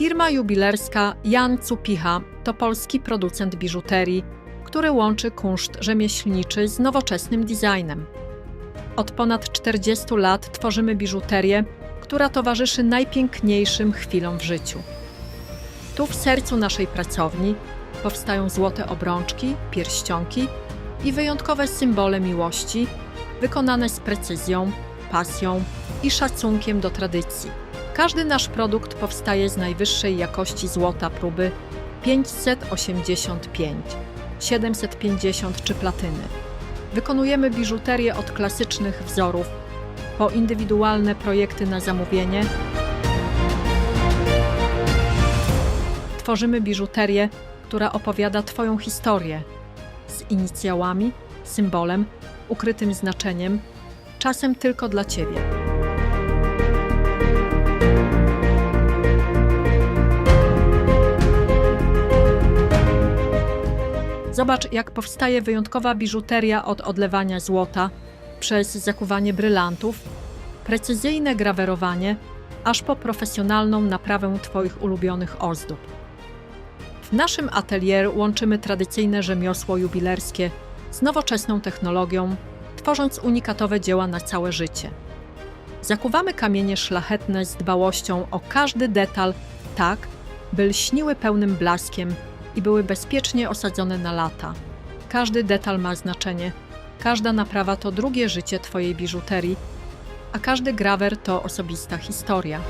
Firma jubilerska Jan Cupicha to polski producent biżuterii, który łączy kunszt rzemieślniczy z nowoczesnym designem. Od ponad 40 lat tworzymy biżuterię, która towarzyszy najpiękniejszym chwilom w życiu. Tu w sercu naszej pracowni powstają złote obrączki, pierścionki i wyjątkowe symbole miłości, wykonane z precyzją, pasją i szacunkiem do tradycji. Każdy nasz produkt powstaje z najwyższej jakości złota próby 585, 750 czy platyny. Wykonujemy biżuterię od klasycznych wzorów po indywidualne projekty na zamówienie. Tworzymy biżuterię, która opowiada Twoją historię z inicjałami, symbolem, ukrytym znaczeniem, czasem tylko dla Ciebie. Zobacz, jak powstaje wyjątkowa biżuteria od odlewania złota przez zakuwanie brylantów, precyzyjne grawerowanie, aż po profesjonalną naprawę Twoich ulubionych ozdób. W naszym atelier łączymy tradycyjne rzemiosło jubilerskie z nowoczesną technologią, tworząc unikatowe dzieła na całe życie. Zakuwamy kamienie szlachetne z dbałością o każdy detal, tak, by lśniły pełnym blaskiem i były bezpiecznie osadzone na lata. Każdy detal ma znaczenie. Każda naprawa to drugie życie Twojej biżuterii, a każdy grawer to osobista historia.